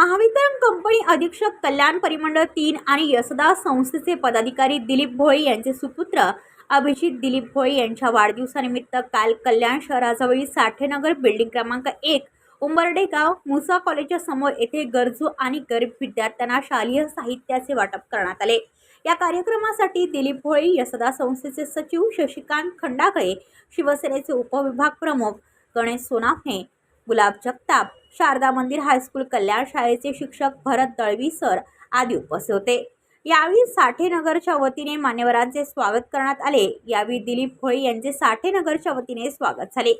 Mahavitaran company अधीक्षक कल्याण परिमंडळ तीन आणि यसदा संस्थेचे पदाधिकारी दिलीप भोळे यांचे सुपुत्र अभिजित दिलीप भोळे यांच्या वाढदिवसानिमित्त काल कल्याण शहराजवळील साठेनगर बिल्डिंग क्रमांक एक उंबर्डे गाव मुसा कॉलेजच्या समोर येथे गरजू आणि गरीब विद्यार्थ्यांना शालेय साहित्याचे वाटप करण्यात आले. या कार्यक्रमासाठी दिलीप भोळे यसदा संस्थेचे सचिव शशिकांत खंडागळे शिवसेनेचे उपविभाग प्रमुख गणेश सोनावणे गुलाब जगताप शारदा मंदिर हायस्कूल कल्याण शाळेचे शिक्षक भरत दळवी सर आदी उपस्थित होते. यावेळी साठेनगरच्या वतीने मान्यवरांचे स्वागत करण्यात आले. यावेळी दिलीप भोळे यांचे साठेनगरच्या वतीने स्वागत झाले.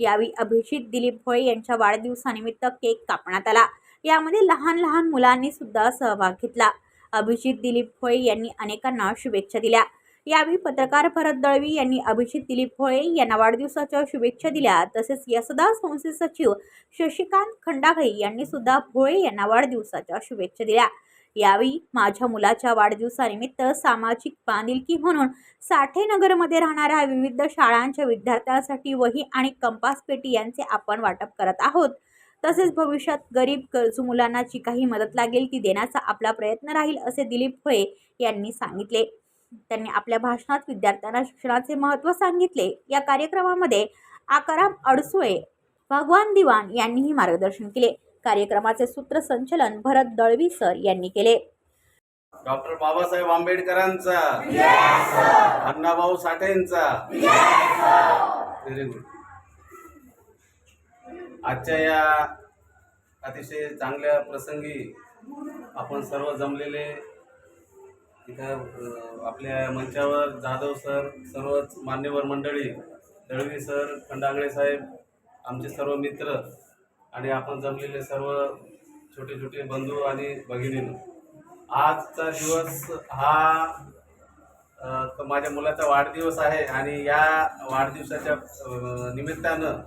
यावेळी अभिजित दिलीप भोळे यांच्या वाढदिवसानिमित्त केक कापण्यात आला. यामध्ये लहान लहान मुलांनी सुद्धा सहभाग घेतला. अभिजित दिलीप भोळे यांनी अनेकांना शुभेच्छा दिल्या. यावेळी पत्रकार भरत दळवी यांनी अभिजित दिलीप भोळे यांना वाढदिवसाच्या शुभेच्छा दिल्या. तसेच यसदा संस्थे सचिव शशिकांत खंडागळे यांनी सुद्धा भोळे यांना वाढदिवसाच्या शुभेच्छा दिल्या. यावेळी माझ्या मुलाच्या वाढदिवसानिमित्त सामाजिक बांधिलकी म्हणून साठेनगरमध्ये राहणाऱ्या विविध शाळांच्या विद्यार्थ्यांसाठी वही आणि कंपास पेटी यांचे आपण वाटप करत आहोत. तसेच भविष्यात गरीब गरजू मुलांना जी काही मदत लागेल ती देण्याचा आपला प्रयत्न राहील असे दिलीप भोळे यांनी सांगितले. त्यांनी आपल्या भाषणात विद्यार्थ्यांना शिक्षणाचे महत्त्व सांगितले. या कार्यक्रमामध्ये आकाराम अडसुळे भगवान दिवाण यांनीही मार्गदर्शन केले. कार्यक्रमाचे सूत्रसंचलन भरत दळवी सर यांनी केले. डॉक्टर बाबासाहेब आंबेडकरांचा. अण्णाभाऊ साठेंचा. व्हेरी गुड आजच्या या अतिशय चांगल्या प्रसंगी आपण सर्व जमलेले इथं आपल्या मंचावर जाधव सर सर्वच मान्यवर मंडळी दळवी सर खंडागळे साहेब आमचे सर्व मित्र आणि आपण जमलेले सर्व छोटे छोटे बंधू आणि भगिनीनं. आजचा दिवस हा माझ्या मुलाचा वाढदिवस आहे आणि या वाढदिवसाच्या निमित्तानं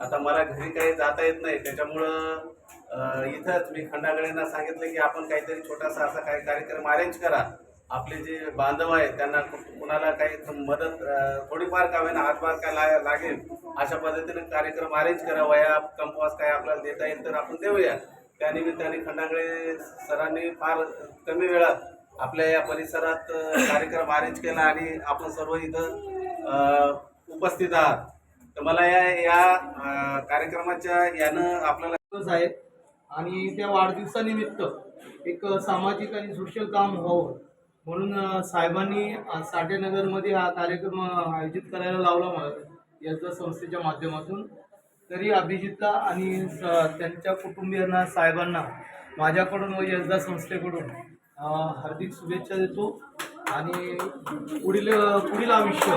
आता मला घरी काही जाता येत नाही. त्याच्यामुळं इथंच मी खंडागळेंना सांगितलं की आपण काहीतरी छोटासा असा काही कार्यक्रम अरेंज करा. आपले जे बांधव आहेत त्यांना कुणाला काही मदत थोडीफार का होईना हातभार काय ला लागेल अशा पद्धतीने कार्यक्रम अरेंज करावा. या कंपास काय आपल्याला देता येईल तर आपण देऊया. त्यानिमित्ताने खंडागळे सरांनी फार कमी वेळात आपल्या या परिसरात कार्यक्रम अरेंज केला आणि आपण सर्व इथं उपस्थित आहात. तर मला या या कार्यक्रमाच्या यानं आपल्याला आहे. आणि त्या वाढदिवसानिमित्त एक सामाजिक आणि सोशल काम व्हावं. म्हणून साहेबांनी साठेनगरमध्ये हा कार्यक्रम आयोजित करायला लावला मला. याचा संस्थेच्या माध्यमातून. तरी अभिजितला आणि स- त्यांच्या कुटुंबियांना साहेबांना माझ्याकडून व यजदा संस्थेकडून हार्दिक शुभेच्छा देतो. आणि पुढील पुढील आयुष्य